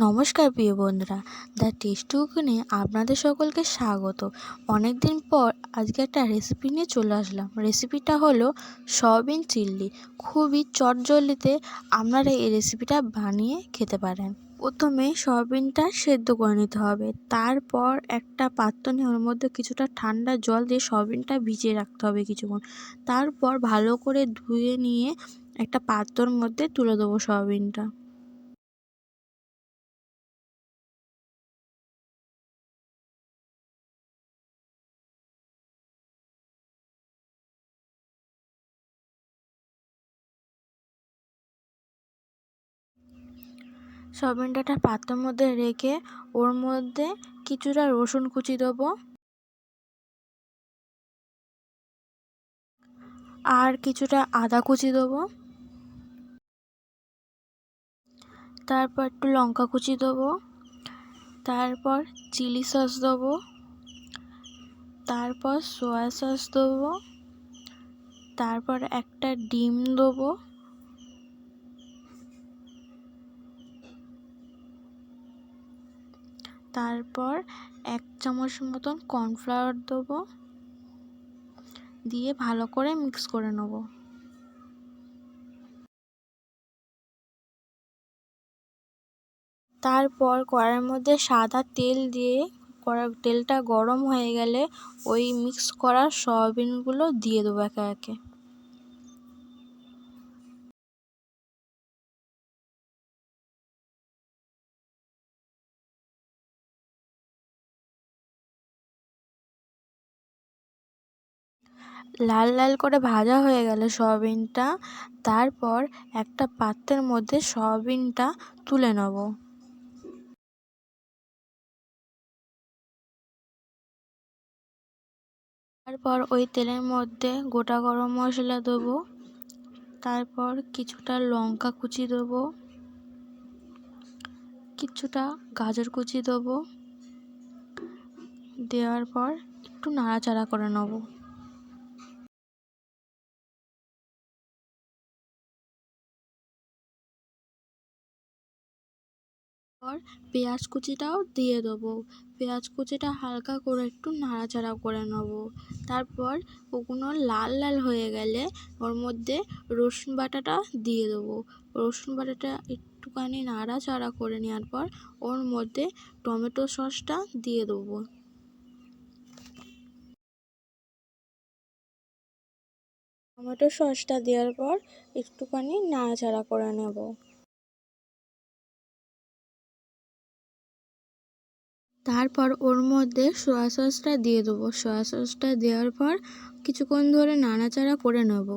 নমস্কার প্রিয় বন্ধুরা, দ্য টেস্টি কুকিংয়ে আপনাদের সকলকে স্বাগত। অনেক দিন পর আজকে একটা রেসিপি নিয়ে চলে আসলাম। রেসিপিটা হলো সয়াবিন চিল্লি। খুবই চটজলদিতে আপনারা এই রেসিপিটা বানিয়ে খেতে পারেন। প্রথমে সয়াবিনটা সেদ্ধ করে নিতে হবে। তারপর একটা পাত্র নিয়ে ওর মধ্যে কিছুটা ঠান্ডা জল দিয়ে সয়াবিনটা ভিজিয়ে রাখতে হবে কিছুক্ষণ। তারপর ভালো করে ধুয়ে নিয়ে একটা পাত্রর মধ্যে তুলে দেবো সয়াবিনটা। সয়াবিনটা পাত্রের মধ্যে রেখে ওর মধ্যে কিছুটা রসুন কুচি দেবো। আর কিছুটা আদা কুচি দেবো। তারপর একটু লঙ্কা কুচি দেবো। তারপর চিলি সস দেবো। তারপর সয়া সস দেবো। তারপর একটা ডিম দেবো। তারপর এক চামচ মতন কর্নফ্লাওয়ার দেবো। দিয়ে ভালো করে মিক্স করে নেব। তারপর কড়াইয়ের মধ্যে সাদা তেল দিয়ে কড়া তেলটা গরম হয়ে গেলে ওই মিক্স করা সয়াবিনগুলো দিয়ে দেবো একে একে। লাল লাল করে ভাজা হয়ে গেলে সয়াবিনটা। তারপর একটা পাত্রের মধ্যে সয়াবিনটা তুলে নেব। তারপর ওই তেলের মধ্যে গোটা গরম মশলা দেবো। তারপর কিছুটা লঙ্কা কুচি দেবো। কিছুটা গাজর কুচি দেবো। দেওয়ার পর একটু নাড়াচাড়া করে নেব। পর পেঁয়াজ কুচিটাও দিয়ে দেবো। পেঁয়াজ কুচিটা হালকা করে একটু নাড়াচাড়া করে নেব। তারপর ওগুলো লাল লাল হয়ে গেলে ওর মধ্যে রসুন বাটাটা দিয়ে দেবো। রসুন বাটাটা একটুখানি নাড়াচাড়া করে নেওয়ার পর ওর মধ্যে টমেটো সসটা দিয়ে দেবো। টমেটো সসটা দেওয়ার পর একটুখানি নাড়াচাড়া করে নেব। তারপর ওর মধ্যে সয়া সসটা দিয়ে দেবো। সয়া সসটা দেওয়ার পর কিছুক্ষণ ধরে নাড়াচাড়া করে নেব।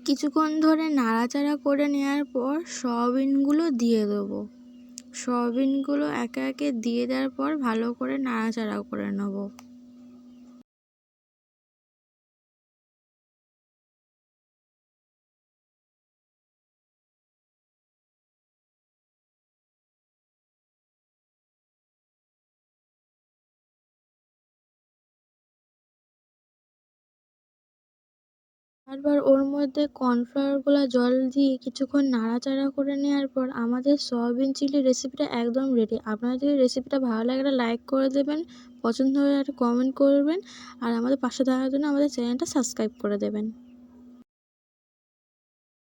কিছুক্ষণ ধরে নাড়াচাড়া করে নেওয়ার পর সয়াবিনগুলো দিয়ে দেবো। সয়াবিনগুলো একে একে দিয়ে দেওয়ার পর ভালো করে নাড়াচাড়া করে নেব। তারপর ওর মধ্যে কর্নফ্লাওয়ারগুলো জল দিয়ে কিছুক্ষণ নাড়াচাড়া করে নেওয়ার পর আমাদের সয়াবিন চিলি রেসিপিটা একদম রেডি আপনারা যদি রেসিপিটা ভালো লাগে একটা লাইক করে দেবেন, পছন্দ হলে একটা কমেন্ট করবেন, আর আমাদের পাশে থাকার জন্য আমাদের চ্যানেলটা সাবস্ক্রাইব করে দেবেন।